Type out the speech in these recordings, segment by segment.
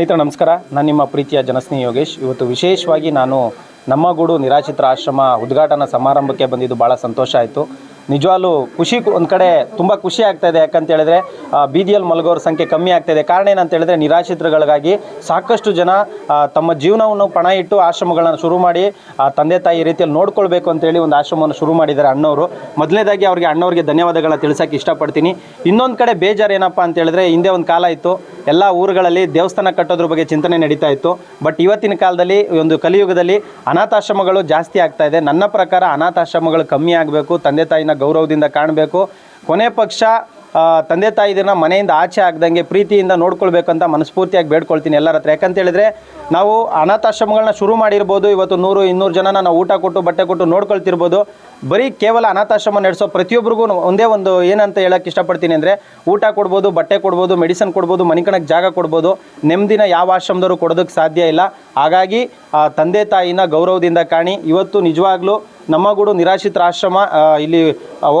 ಸ್ನೇಹಿತರೆ, ನಮಸ್ಕಾರ. ನಾನು ನಿಮ್ಮ ಪ್ರೀತಿಯ ಜನಸ್ನೇಹಿ ಯೋಗೇಶ್. ಇವತ್ತು ವಿಶೇಷವಾಗಿ ನಾನು ನಮ್ಮ ಗೂಡು ನಿರಾಶ್ರಿತರ ಆಶ್ರಮ ಉದ್ಘಾಟನಾ ಸಮಾರಂಭಕ್ಕೆ ಬಂದಿದ್ದು ಭಾಳ ಸಂತೋಷ ಆಯಿತು. ನಿಜವಾಗ್ಲೂ ಖುಷಿ ಒಂದು ಕಡೆ ತುಂಬ ಖುಷಿ ಆಗ್ತಾ ಇದೆ. ಯಾಕಂತ ಹೇಳಿದ್ರೆ ಬೀದಿಯಲ್ಲಿ ಮಲಗೋರ ಸಂಖ್ಯೆ ಕಮ್ಮಿ ಆಗ್ತಾ ಇದೆ. ಕಾರಣ ಏನಂತ ಹೇಳಿದ್ರೆ ಸಾಕಷ್ಟು ಜನ ತಮ್ಮ ಜೀವನವನ್ನು ಪಣ ಇಟ್ಟು ಆಶ್ರಮಗಳನ್ನು ಶುರು ಮಾಡಿ ತಂದೆ ತಾಯಿ ರೀತಿಯಲ್ಲಿ ನೋಡ್ಕೊಳ್ಬೇಕು ಅಂತೇಳಿ ಒಂದು ಆಶ್ರಮವನ್ನು ಶುರು ಮಾಡಿದ್ದಾರೆ ಅಣ್ಣವರು. ಮೊದಲೇದಾಗಿ ಅವರಿಗೆ ಅಣ್ಣವ್ರಿಗೆ ಧನ್ಯವಾದಗಳನ್ನ ತಿಳಿಸೋಕೆ ಇಷ್ಟಪಡ್ತೀನಿ. ಇನ್ನೊಂದು ಕಡೆ ಬೇಜಾರು ಏನಪ್ಪ ಅಂತ ಹೇಳಿದ್ರೆ, ಹಿಂದೆ ಒಂದು ಕಾಲ ಇತ್ತು. ಎಲ್ಲ ಊರುಗಳಲ್ಲಿ ದೇವಸ್ಥಾನ ಕಟ್ಟೋದ್ರ ಬಗ್ಗೆ ಚಿಂತನೆ ನಡೀತಾ ಇತ್ತು. ಬಟ್ ಇವತ್ತಿನ ಕಾಲದಲ್ಲಿ ಒಂದು ಕಲಿಯುಗದಲ್ಲಿ ಅನಾಥಾಶ್ರಮಗಳು ಜಾಸ್ತಿ ಆಗ್ತಾ ಇದೆ. ನನ್ನ ಪ್ರಕಾರ ಅನಾಥಾಶ್ರಮಗಳು ಕಮ್ಮಿ ಆಗಬೇಕು. ತಂದೆ ತಾಯಿನ ಗೌರವದಿಂದ ಕಾಣಬೇಕು. ಕೊನೆ ಪಕ್ಷ ತಂದೆ ತಾಯಿದನ್ನ ಮನೆಯಿಂದ ಆಚೆ ಆಗ್ದಂಗೆ ಪ್ರೀತಿಯಿಂದ ನೋಡ್ಕೊಳ್ಬೇಕಂತ ಮನಸ್ಫೂರ್ತಿಯಾಗಿ ಬೇಡ್ಕೊಳ್ತೀನಿ ಎಲ್ಲರ ಹತ್ರ. ಯಾಕಂತೇಳಿದ್ರೆ ನಾವು ಅನಾಥಾಶ್ರಮಗಳನ್ನ ಶುರು ಮಾಡಿರ್ಬೋದು, ಇವತ್ತು ನೂರು, ಇನ್ನೂರು ಜನನ ನಾವು ಊಟ ಕೊಟ್ಟು, ಬಟ್ಟೆ ಕೊಟ್ಟು ನೋಡ್ಕೊಳ್ತಿರ್ಬೋದು. ಬರೀ ಕೇವಲ ಅನಾಥಾಶ್ರಮ ನಡೆಸೋ ಪ್ರತಿಯೊಬ್ಬರಿಗೂ ಒಂದೇ ಒಂದು ಏನಂತ ಹೇಳಕ್ಕೆ ಇಷ್ಟಪಡ್ತೀನಿ ಅಂದರೆ ಊಟ ಕೊಡ್ಬೋದು, ಬಟ್ಟೆ ಕೊಡ್ಬೋದು, ಮೆಡಿಸನ್ ಕೊಡ್ಬೋದು ಮನಿಕಣಕ್ಕೆ ಜಾಗ ಕೊಡ್ಬೋದು, ನೆಮ್ಮದಿನ ಯಾವ ಆಶ್ರಮದವರು ಕೊಡೋದಕ್ಕೆ ಸಾಧ್ಯ ಇಲ್ಲ. ಹಾಗಾಗಿ ತಂದೆ ತಾಯಿನ ಗೌರವದಿಂದ ಕಾಣಿ. ಇವತ್ತು ನಿಜವಾಗ್ಲೂ ನಮ್ಮ ಗೂಡು ನಿರಾಶ್ರಿತರ ಆಶ್ರಮ ಇಲ್ಲಿ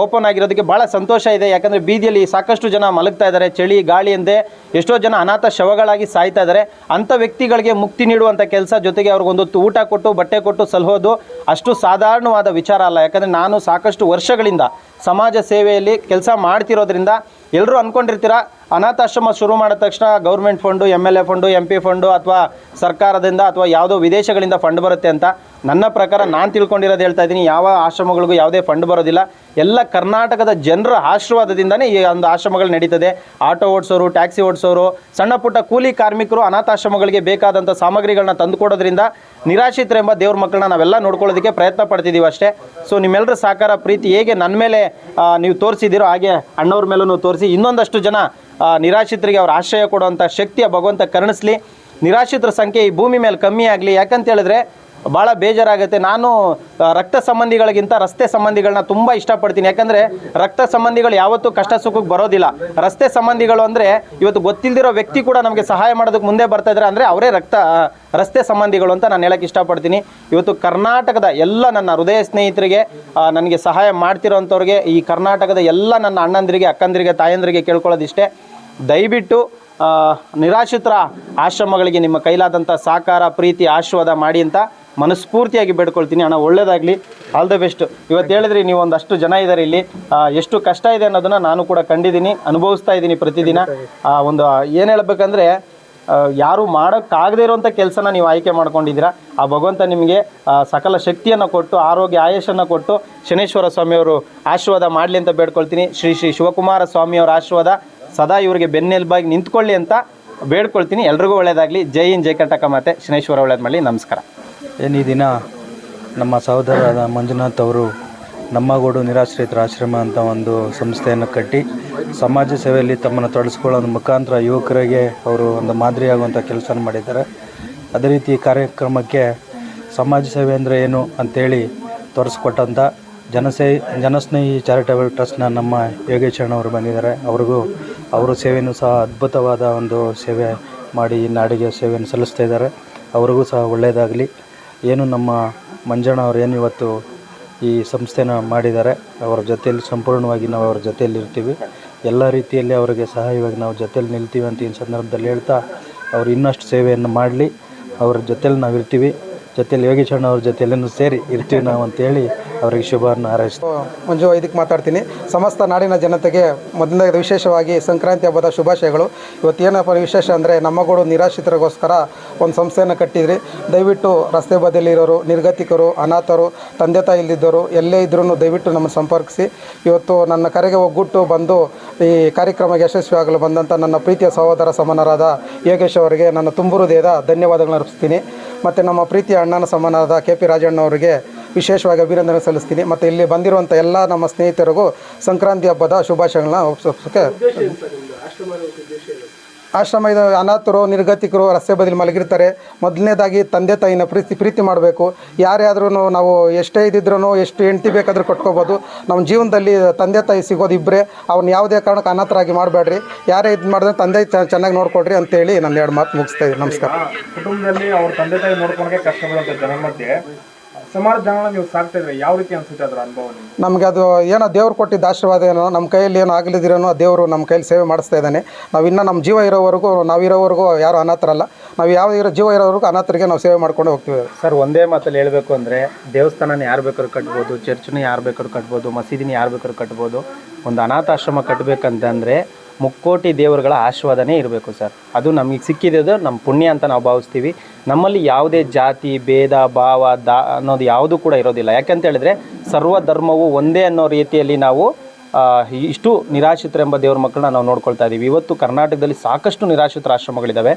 ಓಪನ್ ಆಗಿರೋದಕ್ಕೆ ಭಾಳ ಸಂತೋಷ ಇದೆ. ಯಾಕಂದರೆ ಬೀದಿಯಲ್ಲಿ ಸಾಕಷ್ಟು ಜನ ಮಲಗ್ತಾ ಇದ್ದಾರೆ. ಚಳಿ, ಗಾಳಿ ಎಂದೇ ಎಷ್ಟೋ ಜನ ಅನಾಥ ಶವಗಳಾಗಿ ಸಾಯ್ತಾ ಇದ್ದಾರೆ ಅಂಥ ವ್ಯಕ್ತಿಗಳಿಗೆ ಮುಕ್ತಿ ನೀಡುವಂಥ ಕೆಲಸ ಜೊತೆಗೆ ಅವ್ರಿಗೊಂದು ಊಟ ಕೊಟ್ಟು, ಬಟ್ಟೆ ಕೊಟ್ಟು ಸಲಹೋದು ಅಷ್ಟು ಸಾಧಾರಣವಾದ ವಿಚಾರ ಅಲ್ಲ. ಯಾಕಂದರೆ ನಾನು ಸಾಕಷ್ಟು ವರ್ಷಗಳಿಂದ ಸಮಾಜ ಸೇವೆಯಲ್ಲಿ ಕೆಲಸ ಮಾಡ್ತಿರೋದ್ರಿಂದ ಎಲ್ಲರೂ ಅಂದ್ಕೊಂಡಿರ್ತೀರ ಅನಾಥಾಶ್ರಮ ಶುರು ಮಾಡಿದ ತಕ್ಷಣ government fund M L A fund M P fund ಅಥವಾ ಸರ್ಕಾರದಿಂದ ಅಥವಾ ಯಾವುದೋ ವಿದೇಶಗಳಿಂದ ಫಂಡ್ ಬರುತ್ತೆ ಅಂತ ನನ್ನ ಪ್ರಕಾರ ನಾನು ತಿಳ್ಕೊಂಡಿರೋದು ಹೇಳ್ತಾ ಇದ್ದೀನಿ. ಯಾವ ಆಶ್ರಮಗಳಿಗೂ ಯಾವುದೇ ಫಂಡ್ ಬರೋದಿಲ್ಲ. ಎಲ್ಲ ಕರ್ನಾಟಕದ ಜನರ ಆಶೀರ್ವಾದದಿಂದನೇ ಈ ಒಂದು ಆಶ್ರಮಗಳು ನಡೀತದೆ. ಆಟೋ ಓಡಿಸೋರು, ಟ್ಯಾಕ್ಸಿ ಓಡಿಸೋರು, ಸಣ್ಣ ಪುಟ್ಟ ಕೂಲಿ ಕಾರ್ಮಿಕರು ಅನಾಥಾಶ್ರಮಗಳಿಗೆ ಬೇಕಾದಂಥ ಸಾಮಗ್ರಿಗಳನ್ನ ತಂದುಕೊಡೋದ್ರಿಂದ ನಿರಾಶ್ರಿತರೆಂಬ ದೇವ್ರ ಮಕ್ಕಳನ್ನ ನಾವೆಲ್ಲ ನೋಡ್ಕೊಳ್ಳೋದಕ್ಕೆ ಪ್ರಯತ್ನ ಪಡ್ತಿದ್ದೀವಿ ಅಷ್ಟೇ. ಸೊ ನಿಮ್ಮೆಲ್ಲರ ಸಹಕಾರ, ಪ್ರೀತಿ ಹೇಗೆ ನನ್ನ ಮೇಲೆ ನೀವು ತೋರಿಸಿದ್ದೀರೋ ಹಾಗೆ ಅಣ್ಣವ್ರ ಮೇಲೂ ತೋರಿಸಿ ಇನ್ನೊಂದಷ್ಟು ಜನ ನಿರಾಶ್ರಿತರಿಗೆ ಅವ್ರ ಆಶ್ರಯ ಕೊಡುವಂಥ ಶಕ್ತಿಯ ಭಗವಂತ ಕರುಣಿಸ್ಲಿ. ನಿರಾಶ್ರಿತರ ಸಂಖ್ಯೆ ಈ ಭೂಮಿ ಮೇಲೆ ಕಮ್ಮಿ ಆಗಲಿ. ಯಾಕಂತ ಹೇಳಿದ್ರೆ ಭಾಳ ಬೇಜಾರಾಗುತ್ತೆ. ನಾನು ರಕ್ತ ಸಂಬಂಧಿಗಳಿಗಿಂತ ರಸ್ತೆ ಸಂಬಂಧಿಗಳನ್ನ ತುಂಬ ಇಷ್ಟಪಡ್ತೀನಿ. ಯಾಕಂದರೆ ರಕ್ತ ಸಂಬಂಧಿಗಳು ಯಾವತ್ತೂ ಕಷ್ಟ ಸುಖಕ್ಕೆ ಬರೋದಿಲ್ಲ. ರಸ್ತೆ ಸಂಬಂಧಿಗಳು ಅಂದರೆ ಇವತ್ತು ಗೊತ್ತಿಲ್ಲದಿರೋ ವ್ಯಕ್ತಿ ಕೂಡ ನಮಗೆ ಸಹಾಯ ಮಾಡೋದಕ್ಕೆ ಮುಂದೆ ಬರ್ತಾ ಇದ್ದಾರೆ ಅಂದರೆ ಅವರೇ ರಕ್ತ ರಸ್ತೆ ಸಂಬಂಧಿಗಳು ಅಂತ ನಾನು ಹೇಳೋಕ್ಕೆ ಇಷ್ಟಪಡ್ತೀನಿ. ಇವತ್ತು ಕರ್ನಾಟಕದ ಎಲ್ಲ ನನ್ನ ಹೃದಯ ಸ್ನೇಹಿತರಿಗೆ ನನಗೆ ಸಹಾಯ ಮಾಡ್ತಿರೋಂಥವ್ರಿಗೆ, ಈ ಕರ್ನಾಟಕದ ಎಲ್ಲ ನನ್ನ ಅಣ್ಣಂದಿರಿಗೆ, ಅಕ್ಕಂದಿರಿಗೆ, ತಾಯಂದಿರಿಗೆ ಕೇಳ್ಕೊಳ್ಳೋದಿಷ್ಟೇ. ದಯವಿಟ್ಟು ನಿರಾಶ್ರಿತರ ಆಶ್ರಮಗಳಿಗೆ ನಿಮ್ಮ ಕೈಲಾದಂಥ ಸಾಕಾರ, ಪ್ರೀತಿ, ಆಶೀರ್ವಾದ ಮಾಡಿ ಅಂತ ಮನಸ್ಫೂರ್ತಿಯಾಗಿ ಬೇಡ್ಕೊಳ್ತೀನಿ. ಅಣ್ಣ ಒಳ್ಳೇದಾಗಲಿ. ಆಲ್ ದ ಬೆಸ್ಟ್ ಇವತ್ತು ಹೇಳಿದ್ರಿ ನೀವು ಒಂದಷ್ಟು ಜನ ಇದ್ದಾರೆ ಇಲ್ಲಿ. ಎಷ್ಟು ಕಷ್ಟ ಇದೆ ಅನ್ನೋದನ್ನ ನಾನು ಕೂಡ ಕಂಡಿದ್ದೀನಿ ಅನುಭವಿಸ್ತಾ ಇದ್ದೀನಿ ಪ್ರತಿದಿನ. ಆ, ಒಂದು ಏನು ಹೇಳ್ಬೇಕಂದ್ರೆ ಯಾರು ಮಾಡೋಕ್ಕಾಗದೇ ಇರುವಂಥ ಕೆಲಸನ ನೀವು ಆಯ್ಕೆ ಮಾಡ್ಕೊಂಡಿದ್ದೀರಾ. ಆ ಭಗವಂತ ನಿಮಗೆ ಸಕಲ ಶಕ್ತಿಯನ್ನು ಕೊಟ್ಟು ಆರೋಗ್ಯ ಆಯಸ್ಸನ್ನು ಕೊಟ್ಟು ಶನೇಶ್ವರ ಸ್ವಾಮಿಯವರು ಆಶೀರ್ವಾದ ಮಾಡಲಿ ಅಂತ ಬೇಡ್ಕೊಳ್ತೀನಿ. ಶ್ರೀ ಶ್ರೀ ಶಿವಕುಮಾರ ಸ್ವಾಮಿಯವರ ಆಶೀರ್ವಾದ ಸದಾ ಇವರಿಗೆ ಬೆನ್ನೆಲುಬಾಗಿ ನಿಂತ್ಕೊಳ್ಳಿ ಅಂತ ಬೇಡ್ಕೊಳ್ತೀನಿ. ಎಲ್ರಿಗೂ ಒಳ್ಳೇದಾಗಲಿ. ಜೈ ಇನ್ ಜೈ ಕರ್ನಾಟಕ ಮಾತೆ. ಶನೇಶ್ವರ ಒಳ್ಳೇದು ಮಾಡಲಿ. ನಮಸ್ಕಾರ. ಏನು ಈ ದಿನ ನಮ್ಮ ಸಹೋದರರಾದ ಮಂಜುನಾಥ್ ಅವರು ನಮ್ಮಗೋಡು ನಿರಾಶ್ರಿತರ ಆಶ್ರಮ ಅಂತ ಒಂದು ಸಂಸ್ಥೆಯನ್ನು ಕಟ್ಟಿ ಸಮಾಜ ಸೇವೆಯಲ್ಲಿ ತಮ್ಮನ್ನು ತೊಡಗಿಸ್ಕೊಳ್ಳೋ ಮುಖಾಂತರ ಯುವಕರಿಗೆ ಅವರು ಒಂದು ಮಾದರಿಯಾಗುವಂಥ ಕೆಲಸ ಮಾಡಿದ್ದಾರೆ. ಅದೇ ರೀತಿ ಕಾರ್ಯಕ್ರಮಕ್ಕೆ ಸಮಾಜ ಸೇವೆ ಅಂದರೆ ಏನು ಅಂತೇಳಿ ತೋರಿಸ್ಕೊಟ್ಟಂಥ ಜನಸೇ ಜನಸ್ನೇಹಿ ಚಾರಿಟೇಬಲ್ ಟ್ರಸ್ಟ್ನ ನಮ್ಮ ಯೋಗೇಶ್ ಅವರು ಬಂದಿದ್ದಾರೆ. ಅವ್ರಿಗೂ ಅವರು ಸೇವೆಯೂ ಸಹ ಅದ್ಭುತವಾದ ಒಂದು ಸೇವೆ ಮಾಡಿ ಈ ನಾಡಿಗೆ ಸೇವೆಯನ್ನು ಸಲ್ಲಿಸ್ತಾ ಇದ್ದಾರೆ. ಅವ್ರಿಗೂ ಸಹ ಒಳ್ಳೆಯದಾಗಲಿ. ಏನು ನಮ್ಮ ಮಂಜಣ್ಣ ಅವ್ರು ಏನು ಇವತ್ತು ಈ ಸಂಸ್ಥೆನ ಮಾಡಿದ್ದಾರೆ, ಅವರ ಜೊತೆಯಲ್ಲಿ ಸಂಪೂರ್ಣವಾಗಿ ನಾವು ಅವ್ರ ಜೊತೆಯಲ್ಲಿ ಇರ್ತೀವಿ. ಎಲ್ಲ ರೀತಿಯಲ್ಲಿ ಅವರಿಗೆ ಸಹಾಯವಾಗಿ ನಾವು ಜೊತೆಯಲ್ಲಿ ನಿಲ್ತೀವಿ ಅಂತ ಈ ಸಂದರ್ಭದಲ್ಲಿ ಹೇಳ್ತಾ ಅವ್ರು ಇನ್ನಷ್ಟು ಸೇವೆಯನ್ನು ಮಾಡಲಿ, ಅವ್ರ ಜೊತೆಲಿ ನಾವು ಇರ್ತೀವಿ ಜೊತೆಲಿ ಯೋಗೀಶಣ್ಣ ಅವ್ರ ಜೊತೆಯಲ್ಲೂ ಸೇರಿ ಇರ್ತೀವಿ ನಾವು ಅಂತೇಳಿ ಅವರಿಗೆ ಶುಭ ಹಾರೈಸ್ತೀವಿ ಮಂಜು ಇದಕ್ಕೆ ಮಾತಾಡ್ತೀನಿ. ಸಮಸ್ತ ನಾಡಿನ ಜನತೆಗೆ ಮೊದಲನೇದು ವಿಶೇಷವಾಗಿ ಸಂಕ್ರಾಂತಿ ಹಬ್ಬದ ಶುಭಾಶಯಗಳು. ಇವತ್ತೇನಪ್ಪ ವಿಶೇಷ ಅಂದರೆ ನಮ್ಮಗಳು ನಿರಾಶ್ರಿತರಿಗೋಸ್ಕರ ಒಂದು ಸಂಸ್ಥೆಯನ್ನು ಕಟ್ಟಿದ್ರಿ. ದಯವಿಟ್ಟು ರಸ್ತೆ ಬದಿಯಲ್ಲಿರೋರು ನಿರ್ಗತಿಕರು, ಅನಾಥರು, ತಂದೆ ತಾಯಿ ಇಲ್ದಿದ್ದವರು ಎಲ್ಲೇ ಇದ್ರೂ ದಯವಿಟ್ಟು ನಮ್ಮನ್ನು ಸಂಪರ್ಕಿಸಿ. ಇವತ್ತು ನನ್ನ ಕರೆಗೆ ಒಗ್ಗುಟ್ಟು ಬಂದು ಈ ಕಾರ್ಯಕ್ರಮಕ್ಕೆ ಯಶಸ್ವಿಯಾಗಲು ಬಂದಂಥ ನನ್ನ ಪ್ರೀತಿಯ ಸಹೋದರ ಸಮನರಾದ ಯೋಗೇಶ್ ಅವರಿಗೆ ನನ್ನ ತುಂಬು ಹೃದಯದ ಧನ್ಯವಾದಗಳನ್ನು ಅರ್ಪಿಸ್ತೀನಿ. ಮತ್ತು ನಮ್ಮ ಪ್ರೀತಿಯ ಅಣ್ಣನ ಸಮನಾದ ಕೆ ಪಿ ರಾಜಣ್ಣ ಅವರಿಗೆ ವಿಶೇಷವಾಗಿ ಅಭಿನಂದನೆ ಸಲ್ಲಿಸ್ತೀನಿ. ಮತ್ತು ಇಲ್ಲಿ ಬಂದಿರುವಂಥ ಎಲ್ಲ ನಮ್ಮ ಸ್ನೇಹಿತರಿಗೂ ಸಂಕ್ರಾಂತಿ ಹಬ್ಬದ ಶುಭಾಶಯಗಳನ್ನ ಒಪ್ಪಿಸೋಕ್ಕೆ ಆಶ್ರಮ ಅನಾಥರು, ನಿರ್ಗತಿಕರು ರಸ್ತೆ ಬದಿಲಿ ಮಲಗಿರ್ತಾರೆ. ಮೊದಲನೇದಾಗಿ ತಂದೆ ತಾಯಿನ ಪ್ರೀತಿ ಪ್ರೀತಿ ಮಾಡಬೇಕು. ಯಾರೇ ನಾವು ಎಷ್ಟೇ ಇದ್ದಿದ್ರೂ ಎಷ್ಟು ಹೆಂಡ್ತಿ ಬೇಕಾದ್ರೂ ಕಟ್ಕೋಬೋದು. ನಮ್ಮ ಜೀವನದಲ್ಲಿ ತಂದೆ ತಾಯಿ ಸಿಗೋದು ಇಬ್ಬರೇ ಅವ್ನ ಯಾವುದೇ ಕಾರಣಕ್ಕೆ ಅನಾಥರಾಗಿ ಮಾಡಬೇಡ್ರಿ. ಯಾರೇ ಇದು ಮಾಡಿದ್ರೆ ತಂದೆ ಚೆನ್ನಾಗಿ ನೋಡ್ಕೊಡ್ರಿ ಅಂತೇಳಿ ನಾನು ಎರಡು ಮಾತು ಮುಗಿಸ್ತಾ ಇದ್ದೀನಿ. ನಮಸ್ಕಾರ. ಕುಟುಂಬದಲ್ಲಿ ಅವ್ರ ತಂದೆ ತಾಯಿ ನೋಡ್ಕೊಳಕ್ಕೆ ಕಷ್ಟ ಮಧ್ಯೆ ಸುಮಾರು ಜನ ನೀವು ಸಾಕ್ತಾ ಇದ್ರೆ ಯಾವ ರೀತಿ ಅನ್ಸುತ್ತೆ ಅದ್ರ ಅನುಭವ ನಿಮ್ಗೆ? ನಮಗೆ ಅದು ಏನೋ ದೇವ್ರು ಕೊಟ್ಟಿದ್ದ ಆಶೀರ್ವಾದ ಏನೋ ನಮ್ಮ ಕೈಯಲ್ಲಿ ಏನೋ ಆ ದೇವರು ನಮ್ಮ ಕೈಯಲ್ಲಿ ಸೇವೆ ಮಾಡಿಸ್ತಾ ಇದ್ದಾನೆ. ನಾವು ಇನ್ನೂ ನಮ್ಮ ಜೀವ ಇರೋವರೆಗೂ ನಾವು ಇರೋವರೆಗೂ ಯಾರು ಅನಾಥರಲ್ಲ ನಾವು ಯಾವ ಇರೋ ಜೀವ ಇರೋವರೆಗೂ ಅನಾಥರಿಗೆ ನಾವು ಸೇವೆ ಮಾಡ್ಕೊಂಡು ಹೋಗ್ತೀವಿ ಸರ್ ಒಂದೇ ಮಾತಲ್ಲಿ ಹೇಳಬೇಕು ಅಂದರೆ ದೇವಸ್ಥಾನನ ಯಾರು ಬೇಕಾದ್ರೂ ಕಟ್ಬೋದು ಚರ್ಚ್ನ ಯಾರು ಬೇಕಾದ್ರೂ ಕಟ್ಬೋದು ಮಸೀದಿನ ಯಾರು ಬೇಕಾದ್ರೂ ಕಟ್ಬೋದು ಒಂದು ಅನಾಥಾಶ್ರಮ ಕಟ್ಟಬೇಕಂತಂದರೆ ಮುಕ್ಕೋಟಿ ದೇವರುಗಳ ಆಶೀರ್ವಾದನೇ ಇರಬೇಕು ಸರ್. ಅದು ನಮಗೆ ಸಿಕ್ಕಿದ್ದು ನಮ್ಮ ಪುಣ್ಯ ಅಂತ ನಾವು ಭಾವಿಸ್ತೀವಿ. ನಮ್ಮಲ್ಲಿ ಯಾವುದೇ ಜಾತಿ, ಭೇದ, ಭಾವ, ದಾ ಅನ್ನೋದು ಯಾವುದು ಕೂಡ ಇರೋದಿಲ್ಲ. ಯಾಕಂತ ಹೇಳಿದ್ರೆ ಸರ್ವ ಧರ್ಮವು ಒಂದೇ ಅನ್ನೋ ರೀತಿಯಲ್ಲಿ ನಾವು ಇಷ್ಟು ನಿರಾಶ್ರಿತರೆಂಬ ದೇವ್ರ ಮಕ್ಕಳನ್ನ ನಾವು ನೋಡ್ಕೊಳ್ತಾ ಇದ್ದೀವಿ ಇವತ್ತು ಕರ್ನಾಟಕದಲ್ಲಿ ಸಾಕಷ್ಟು ನಿರಾಶ್ರಿತರ ಆಶ್ರಮಗಳಿದ್ದಾವೆ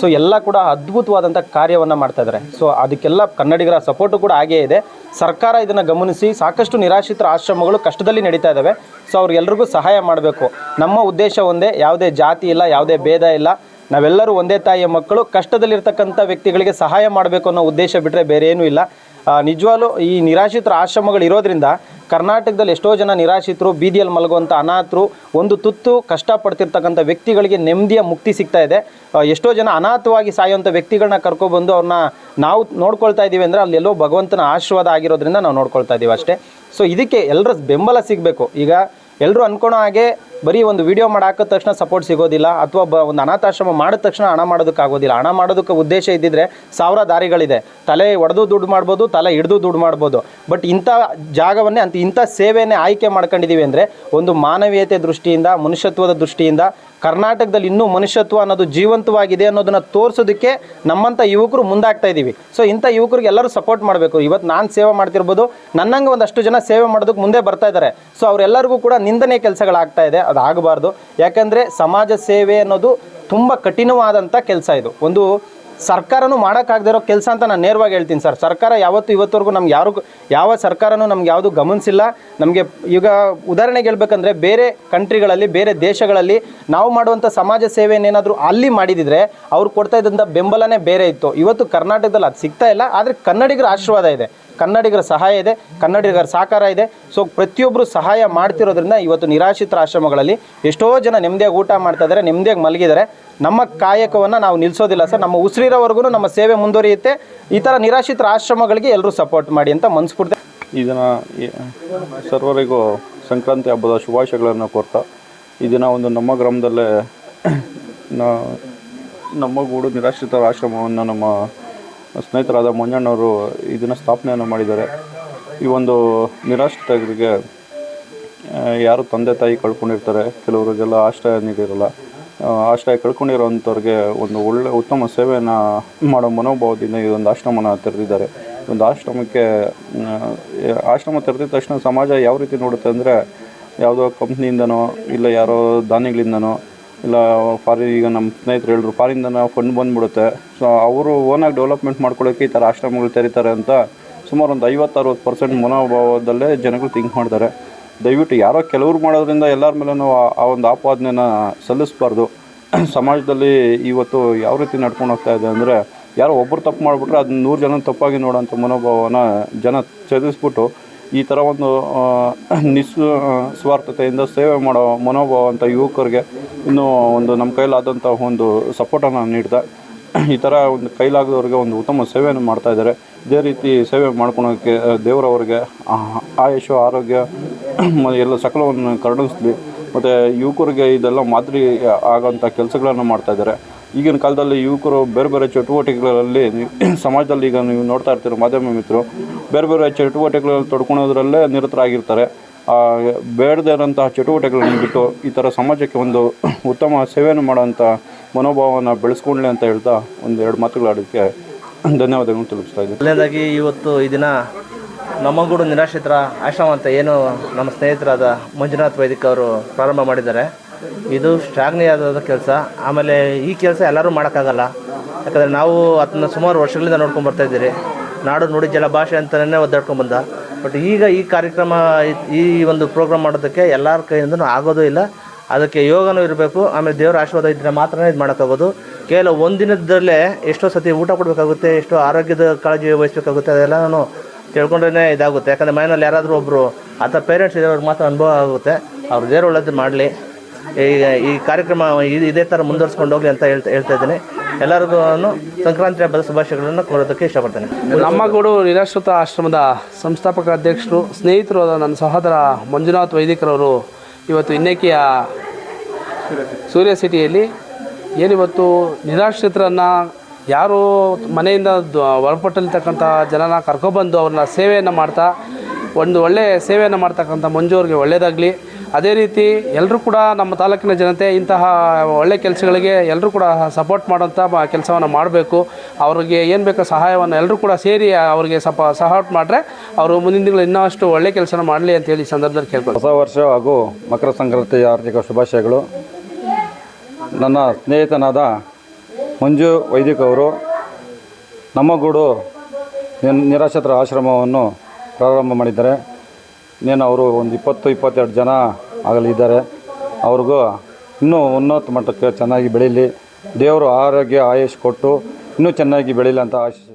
ಸೊ, ಎಲ್ಲ ಕೂಡ ಅದ್ಭುತವಾದಂಥ ಕಾರ್ಯವನ್ನು ಮಾಡ್ತಾ ಇದ್ದಾರೆ ಸೊ, ಅದಕ್ಕೆಲ್ಲ ಕನ್ನಡಿಗರ ಸಪೋರ್ಟು ಕೂಡ ಹಾಗೇ ಇದೆ. ಸರ್ಕಾರ ಇದನ್ನು ಗಮನಿಸಿ ಸಾಕಷ್ಟು ನಿರಾಶ್ರಿತರ ಆಶ್ರಮಗಳು ಕಷ್ಟದಲ್ಲಿ ನಡೀತಾ ಇದ್ದಾವೆ ಸೊ ಅವ್ರಿಗೆಲ್ರಿಗೂ ಸಹಾಯ ಮಾಡಬೇಕು. ನಮ್ಮ ಉದ್ದೇಶ ಒಂದೇ, ಯಾವುದೇ ಜಾತಿ ಇಲ್ಲ, ಯಾವುದೇ ಭೇದ ಇಲ್ಲ. ನಾವೆಲ್ಲರೂ ಒಂದೇ ತಾಯಿಯ ಮಕ್ಕಳು. ಕಷ್ಟದಲ್ಲಿರ್ತಕ್ಕಂಥ ವ್ಯಕ್ತಿಗಳಿಗೆ ಸಹಾಯ ಮಾಡಬೇಕು ಅನ್ನೋ ಉದ್ದೇಶ ಬಿಟ್ಟರೆ ಬೇರೆ ಏನೂ ಇಲ್ಲ ನಿಜವಾಗ್ಲೂ ಈ ನಿರಾಶ್ರಿತರ ಆಶ್ರಮಗಳು ಇರೋದ್ರಿಂದ ಕರ್ನಾಟಕದಲ್ಲಿ ಎಷ್ಟೋ ಜನ ನಿರಾಶ್ರಿತರು, ಬೀದಿಯಲ್ಲಿ ಮಲಗುವಂಥ ಅನಾಥರು, ಒಂದು ತುತ್ತು ಕಷ್ಟಪಡ್ತಿರ್ತಕ್ಕಂಥ ವ್ಯಕ್ತಿಗಳಿಗೆ ನೆಮ್ಮದಿಯ ಮುಕ್ತಿ ಸಿಗ್ತಾ ಇದೆ. ಎಷ್ಟೋ ಜನ ಅನಾಥವಾಗಿ ಸಾಯುವಂಥ ವ್ಯಕ್ತಿಗಳನ್ನ ಕರ್ಕೊಬಂದು ಅವ್ರನ್ನ ನಾವು ನೋಡ್ಕೊಳ್ತಾ ಇದ್ದೀವಿ ಅಂದರೆ ಅಲ್ಲಿ ಎಲ್ಲೋ ಭಗವಂತನ ಆಶೀರ್ವಾದ ಆಗಿರೋದ್ರಿಂದ ನಾವು ನೋಡ್ಕೊಳ್ತಾ ಇದ್ದೀವಿ ಅಷ್ಟೇ. ಸೊ ಇದಕ್ಕೆ ಎಲ್ಲರ ಬೆಂಬಲ ಸಿಗಬೇಕು. ಈಗ ಎಲ್ಲರೂ ಅನ್ಕೊಳೋ ಹಾಗೆ ಬರೀ ಒಂದು ವಿಡಿಯೋ ಮಾಡಿ ಹಾಕಿದ ತಕ್ಷಣ ಸಪೋರ್ಟ್ ಸಿಗೋದಿಲ್ಲ ಅಥವಾ ಬ ಒಂದು ಅನಾಥಾಶ್ರಮ ಮಾಡಿದ ತಕ್ಷಣ ಹಣ ಮಾಡೋದಕ್ಕೆ ಆಗೋದಿಲ್ಲ ಹಣ ಮಾಡೋದಕ್ಕೆ ಉದ್ದೇಶ ಇದ್ದಿದ್ರೆ ಸಾವಿರ ದಾರಿಗಳಿದೆ. ತಲೆ ಒಡೆದು ದುಡ್ಡು ಮಾಡ್ಬೋದು, ತಲೆ ಹಿಡಿದು ದುಡ್ಡು ಮಾಡ್ಬೋದು. ಬಟ್ ಇಂಥ ಜಾಗವನ್ನೇ ಅಂತ ಇಂಥ ಸೇವೆಯನ್ನೇ ಆಯ್ಕೆ ಮಾಡ್ಕೊಂಡಿದ್ದೀವಿ ಅಂದರೆ ಒಂದು ಮಾನವೀಯತೆ ದೃಷ್ಟಿಯಿಂದ, ಮನುಷ್ಯತ್ವದ ದೃಷ್ಟಿಯಿಂದ, ಕರ್ನಾಟಕದಲ್ಲಿ ಇನ್ನೂ ಮನುಷ್ಯತ್ವ ಅನ್ನೋದು ಜೀವಂತವಾಗಿದೆ ಅನ್ನೋದನ್ನು ತೋರಿಸೋದಕ್ಕೆ ನಮ್ಮಂಥ ಯುವಕರು ಮುಂದಾಗ್ತಾ ಇದ್ದೀವಿ ಸೊ ಇಂಥ ಯುವಕರಿಗೆ ಎಲ್ಲರೂ ಸಪೋರ್ಟ್ ಮಾಡಬೇಕು. ಇವತ್ತು ನಾನು ಸೇವೆ ಮಾಡ್ತಿರ್ಬೋದು, ನನ್ನಂಗೆ ಒಂದಷ್ಟು ಜನ ಸೇವೆ ಮಾಡೋದಕ್ಕೆ ಮುಂದೆ ಬರ್ತಾ ಇದ್ದಾರೆ ಸೊ ಅವರೆಲ್ಲರಿಗೂ ಕೂಡ ನಿಂದನೆ ಕೆಲಸಗಳಾಗ್ತಾ ಇದೆ. ಅದು ಆಗಬಾರ್ದು ಯಾಕಂದರೆ ಸಮಾಜ ಸೇವೆ ಅನ್ನೋದು ತುಂಬ ಕಠಿಣವಾದಂಥ ಕೆಲಸ ಇದು. ಒಂದು ಸರ್ಕಾರನೂ ಮಾಡೋಕ್ಕಾಗದೇ ಇರೋ ಕೆಲಸ ಅಂತ ನಾನು ನೇರವಾಗಿ ಹೇಳ್ತೀನಿ ಸರ್. ಸರ್ಕಾರ ಯಾವತ್ತು ಇವತ್ತವರೆಗೂ ನಮ್ಗೆ ಯಾರು ಯಾವ ಸರ್ಕಾರನೂ ನಮ್ಗೆ ಯಾವುದು ಗಮನಿಸಿಲ್ಲ. ನಮಗೆ ಈಗ ಉದಾಹರಣೆಗೆ ಹೇಳ್ಬೇಕಂದ್ರೆ ಬೇರೆ ಕಂಟ್ರಿಗಳಲ್ಲಿ, ಬೇರೆ ದೇಶಗಳಲ್ಲಿ ನಾವು ಮಾಡುವಂಥ ಸಮಾಜ ಸೇವೆಯನ್ನೇನಾದರೂ ಅಲ್ಲಿ ಮಾಡಿದಿದ್ರೆ ಅವ್ರು ಕೊಡ್ತಾ ಇದ್ದಂಥ ಬೆಂಬಲನೇ ಬೇರೆ ಇತ್ತು. ಇವತ್ತು ಕರ್ನಾಟಕದಲ್ಲಿ ಅದು ಸಿಗ್ತಾ ಇಲ್ಲ, ಆದರೆ ಕನ್ನಡಿಗರ ಆಶೀರ್ವಾದ ಇದೆ. ಕನ್ನಡಿಗರ ಸಹಾಯ ಇದೆ, ಕನ್ನಡಿಗರ ಸಹಕಾರ ಇದೆ. ಸೊ ಪ್ರತಿಯೊಬ್ಬರು ಸಹಾಯ ಮಾಡ್ತಿರೋದ್ರಿಂದ ಇವತ್ತು ನಿರಾಶ್ರಿತರ ಆಶ್ರಮಗಳಲ್ಲಿ ಎಷ್ಟೋ ಜನ ನೆಮ್ಮದಿಯಾಗಿ ಊಟ ಮಾಡ್ತಾ ಇದ್ದಾರೆ, ನೆಮ್ಮದಿಯಾಗಿ ಮಲಗಿದ್ದಾರೆ. ನಮ್ಮ ಕಾಯಕವನ್ನು ನಾವು ನಿಲ್ಲಿಸೋದಿಲ್ಲ ಸರ್. ನಮ್ಮ ಉಸಿರಿರೋವರೆಗೂ ನಮ್ಮ ಸೇವೆ ಮುಂದುವರಿಯುತ್ತೆ. ಈ ಥರ ನಿರಾಶ್ರಿತರ ಆಶ್ರಮಗಳಿಗೆ ಎಲ್ಲರೂ ಸಪೋರ್ಟ್ ಮಾಡಿ ಅಂತ ಮನಸ್ಫೂರ್ತಿ ಈ ದಿನ ಈ- ಸರ್ವರಿಗೂ ಸಂಕ್ರಾಂತಿ ಹಬ್ಬದ ಶುಭಾಶಯಗಳನ್ನು ಕೋರ್ತಾ, ಈ ಒಂದು ನಮ್ಮ ಗ್ರಾಮದಲ್ಲೇ ನಮ್ಮ ಗೂಡು ನಿರಾಶ್ರಿತರ ಆಶ್ರಮವನ್ನು ನಮ್ಮ ಸ್ನೇಹಿತರಾದ ಮಂಜಣ್ಣವರು ಇದನ್ನು ದಿನ ಸ್ಥಾಪನೆಯನ್ನು ಮಾಡಿದ್ದಾರೆ. ಈ ಒಂದು ನಿರಾಶ್ರಿತರಿಗೆ ಯಾರು ತಂದೆ ತಾಯಿ ಕಳ್ಕೊಂಡಿರ್ತಾರೆ ಕೆಲವರಿಗೆಲ್ಲ ಆಶ್ರಯ ನೀಡಿರಲ್ಲ ಆಶ್ರಯ ಕಳ್ಕೊಂಡಿರೋವಂಥವ್ರಿಗೆ ಒಂದು ಒಳ್ಳೆ ಉತ್ತಮ ಸೇವೆಯನ್ನು ಮಾಡೋ ಮನೋಭಾವದಿಂದ ಈ ಒಂದು ಆಶ್ರಮನ ತೆರೆದಿದ್ದಾರೆ. ಒಂದು ಆಶ್ರಮಕ್ಕೆ ಆಶ್ರಮ ತೆರೆದಿದ ತಕ್ಷಣ ಸಮಾಜ ಯಾವ ರೀತಿ ನೋಡುತ್ತೆ ಅಂದರೆ, ಯಾವುದೋ ಕಂಪ್ನಿಯಿಂದನೋ ಇಲ್ಲ ಯಾರೋ ದಾನಿಗಳಿಂದನೋ ಇಲ್ಲ, ಫಾರಿ ಈಗ ನಮ್ಮ ಸ್ನೇಹಿತರು ಹೇಳಿದ್ರು ಫಾರಿನ್ದನ ಫಂಡ್ ಬಂದ್ಬಿಡುತ್ತೆ. ಸೊ ಅವರು ಓನಾಗಿ ಡೆವಲಪ್ಮೆಂಟ್ ಮಾಡ್ಕೊಳ್ಳೋಕೆ ಈ ಥರ ಆಶ್ರಮಗಳು ತೆರೀತಾರೆ ಅಂತ ಸುಮಾರು ಒಂದು ಐವತ್ತು ಅರವತ್ತು ಪರ್ಸೆಂಟ್ ಮನೋಭಾವದಲ್ಲೇ ಜನಗಳು ಥಿಂಕ್ ಮಾಡ್ತಾರೆ. ದಯವಿಟ್ಟು ಯಾರೋ ಕೆಲವ್ರು ಮಾಡೋದ್ರಿಂದ ಎಲ್ಲರ ಮೇಲೂ ಆ- ಒಂದು ಆಪಾದನೆನ ಸಲ್ಲಿಸಬಾರ್ದು. ಸಮಾಜದಲ್ಲಿ ಇವತ್ತು ಯಾವ ರೀತಿ ನಡ್ಕೊಂಡು ಹೋಗ್ತಾ ಇದೆ ಅಂದರೆ, ಯಾರೋ ಒಬ್ಬರು ತಪ್ಪು ಮಾಡಿಬಿಟ್ರೆ ಅದನ್ನ ನೂರು ಜನ ತಪ್ಪಾಗಿ ನೋಡೋಂಥ ಮನೋಭಾವನ ಜನ ಛೇದಿಸ್ಬಿಟ್ಟು ಈ ಥರ ಒಂದು ನಿಸ್ ಸ್ವಾರ್ಥತೆಯಿಂದ ಸೇವೆ ಮಾಡೋ ಮನೋಭಾವ ಅಂತ ಯುವಕರಿಗೆ ಇನ್ನೂ ಒಂದು ನಮ್ಮ ಕೈಲಾದಂಥ ಒಂದು ಸಪೋರ್ಟನ್ನು ನೀಡ್ತಾ ಈ ಥರ ಒಂದು ಕೈಲಾಗದವ್ರಿಗೆ ಒಂದು ಉತ್ತಮ ಸೇವೆಯನ್ನು ಮಾಡ್ತಾ ಇದ್ದಾರೆ. ಇದೇ ರೀತಿ ಸೇವೆ ಮಾಡ್ಕೊಳೋಕ್ಕೆ ದೇವರವ್ರಿಗೆ ಆಯುಷು, ಆರೋಗ್ಯ ಎಲ್ಲ ಸಕಲವನ್ನು ಕರುಣಿಸ್ಲಿ. ಮತ್ತು ಯುವಕರಿಗೆ ಇದೆಲ್ಲ ಮಾದರಿ ಆಗೋಂಥ ಕೆಲಸಗಳನ್ನು ಮಾಡ್ತಾ ಇದ್ದಾರೆ. ಈಗಿನ ಕಾಲದಲ್ಲಿ ಯುವಕರು ಬೇರೆ ಬೇರೆ ಚಟುವಟಿಕೆಗಳಲ್ಲಿ ಸಮಾಜದಲ್ಲಿ ಈಗ ನೀವು ನೋಡ್ತಾ ಇರ್ತೀರ ಮಾಧ್ಯಮ ಮಿತ್ರರು, ಬೇರೆ ಬೇರೆ ಚಟುವಟಿಕೆಗಳಲ್ಲಿ ತೊಡ್ಕೊಳೋದ್ರಲ್ಲೇ ನಿರತರಾಗಿರ್ತಾರೆ. ಬೇಡದೇ ಇರೋಂತಹ ಚಟುವಟಿಕೆಗಳನ್ನು ಬಿಟ್ಟು ಈ ಥರ ಸಮಾಜಕ್ಕೆ ಒಂದು ಉತ್ತಮ ಸೇವೆಯನ್ನು ಮಾಡೋಂಥ ಮನೋಭಾವನ ಬೆಳೆಸ್ಕೊಳ್ಳಿ ಅಂತ ಹೇಳ್ತಾ ಒಂದು ಎರಡು ಮಾತುಗಳಾಡೋಕ್ಕೆ ಧನ್ಯವಾದಗಳನ್ನು ತಿಳಿಸ್ತಾ ಇದ್ದೀನಿ. ಮೊದಲನೇದಾಗಿ ಇವತ್ತು ಈ ದಿನ ನಮ್ಮಗೂಡು ನಿರಾಶ್ರಿತರ ಆಶ್ರಮ ಅಂತ ಏನು ನಮ್ಮ ಸ್ನೇಹಿತರಾದ ಮಂಜುನಾಥ್ ವೈದಿಕ್ ಅವರು ಪ್ರಾರಂಭ ಮಾಡಿದ್ದಾರೆ. ಇದು ಶ್ಲಾಘನೀಯವಾದ ಕೆಲಸ. ಆಮೇಲೆ ಈ ಕೆಲಸ ಎಲ್ಲರೂ ಮಾಡೋಕ್ಕಾಗಲ್ಲ. ಯಾಕಂದರೆ ನಾವು ಅದನ್ನ ಸುಮಾರು ವರ್ಷಗಳಿಂದ ನೋಡ್ಕೊಂಡು ಬರ್ತಾ ಇದ್ದೀರಿ. ನಾಡು ನುಡಿ ಜಲ ಭಾಷೆ ಅಂತಲೇ ಒದ್ದಾಡ್ಕೊಂಡು ಬಂದ. ಬಟ್ ಈಗ ಈ ಕಾರ್ಯಕ್ರಮ, ಈ- ಒಂದು ಪ್ರೋಗ್ರಾಮ್ ಮಾಡೋದಕ್ಕೆ ಎಲ್ಲರ ಕೈಯಿಂದನೂ ಆಗೋದೂ ಇಲ್ಲ. ಅದಕ್ಕೆ ಯೋಗನೂ ಇರಬೇಕು. ಆಮೇಲೆ ದೇವರ ಆಶೀರ್ವಾದ ಇದ್ದರೆ ಮಾತ್ರ ಇದು ಮಾಡೋಕ್ಕಾಗೋದು. ಕೇವಲ ಒಂದಿನದಲ್ಲೇ ಎಷ್ಟೋ ಸತಿ ಊಟ ಕೊಡಬೇಕಾಗುತ್ತೆ, ಎಷ್ಟೋ ಆರೋಗ್ಯದ ಕಾಳಜಿ ವಹಿಸ್ಬೇಕಾಗುತ್ತೆ ನಾನು ತಿಳ್ಕೊಂಡ್ರೇ ಇದಾಗುತ್ತೆ. ಯಾಕಂದರೆ ಮನೆಯಲ್ಲಿ ಯಾರಾದರೂ ಒಬ್ಬರು ಆ ಥರ ಪೇರೆಂಟ್ಸ್ ಇರೋರಿಗೆ ಮಾತ್ರ ಅನುಭವ ಆಗುತ್ತೆ. ಅವ್ರು ದೇವ್ರ ಒಳ್ಳೇದು ಮಾಡಲಿ. ಈಗ ಈ ಕಾರ್ಯಕ್ರಮ ಇದೇ ಥರ ಮುಂದುವರಿಸ್ಕೊಂಡು ಹೋಗಲಿ ಅಂತ ಹೇಳ್ತಾ ಹೇಳ್ತಾ ಇದ್ದೀನಿ. ಎಲ್ಲರಿಗೂ ಸಂಕ್ರಾಂತಿ ಹಬ್ಬದ ಶುಭಾಶಯಗಳನ್ನು ಕೋರೋದಕ್ಕೆ ಇಷ್ಟಪಡ್ತೇನೆ. ನಮ್ಮಗೂಡು ನಿರಾಶ್ರಿತ ಆಶ್ರಮದ ಸಂಸ್ಥಾಪಕ ಅಧ್ಯಕ್ಷರು, ಸ್ನೇಹಿತರು ಆದ ನನ್ನ ಸಹೋದರ ಮಂಜುನಾಥ್ ವೈದಿಕರವರು ಇವತ್ತು ಇನ್ನೇಕೆಯ ಸೂರ್ಯ ಸಿಟಿಯಲ್ಲಿ. ಏನಿವತ್ತು ನಿರಾಶ್ರಿತರನ್ನು ಯಾರು ಮನೆಯಿಂದ ಹೊರಪಟ್ಟಿರ್ತಕ್ಕಂಥ ಜನನ ಕರ್ಕೊಬಂದು ಅವ್ರನ್ನ ಸೇವೆಯನ್ನು ಮಾಡ್ತಾ, ಒಂದು ಒಳ್ಳೆಯ ಸೇವೆಯನ್ನು ಮಾಡ್ತಕ್ಕಂಥ ಮಂಜು ಅವ್ರಿಗೆ ಒಳ್ಳೆಯದಾಗಲಿ ಅದೇ ರೀತಿ ಎಲ್ಲರೂ ಕೂಡ ನಮ್ಮ ತಾಲೂಕಿನ ಜನತೆ ಇಂತಹ ಒಳ್ಳೆ ಕೆಲಸಗಳಿಗೆ ಎಲ್ಲರೂ ಕೂಡ ಸಪೋರ್ಟ್ ಮಾಡೋಂಥ ಕೆಲಸವನ್ನು ಮಾಡಬೇಕು. ಅವರಿಗೆ ಏನು ಬೇಕೋ ಸಹಾಯವನ್ನು ಎಲ್ಲರೂ ಕೂಡ ಸೇರಿ ಅವರಿಗೆ ಸಪ ಸಪೋರ್ಟ್ ಮಾಡಿದ್ರೆ ಅವರು ಮುಂದಿನ ದಿನಗಳು ಇನ್ನಷ್ಟು ಒಳ್ಳೆ ಕೆಲಸನ ಮಾಡಲಿ ಅಂತೇಳಿ ಈ ಸಂದರ್ಭದಲ್ಲಿ ಕೇಳ್ಬೋದು ಹೊಸ ವರ್ಷ ಹಾಗೂ ಮಕರ ಸಂಕ್ರಾಂತಿಯ ಆರ್ಥಿಕ ಶುಭಾಶಯಗಳು. ನನ್ನ ಸ್ನೇಹಿತನಾದ ಮಂಜು ವೈದಿಕ್ ಅವರು ನಮ್ಮ ಗೂಡು ನಿರಾಶ್ರಿತರ ಆಶ್ರಮವನ್ನು ಪ್ರಾರಂಭ ಮಾಡಿದ್ದಾರೆ. ಇನ್ನೇನು ಅವರು ಒಂದು ಇಪ್ಪತ್ತು, ಇಪ್ಪತ್ತೆರಡು ಜನ ಆಗಲಿದ್ದಾರೆ ಅವ್ರಿಗೂ ಇನ್ನೂ ಉನ್ನತ ಮಟ್ಟಕ್ಕೆ ಚೆನ್ನಾಗಿ ಬೆಳೀಲಿ. ದೇವರು ಆರೋಗ್ಯ, ಆಯುಷ್ ಕೊಟ್ಟು ಇನ್ನೂ ಚೆನ್ನಾಗಿ ಬೆಳೀಲಿ ಅಂತ ಆಶಿಸುತ್ತೆ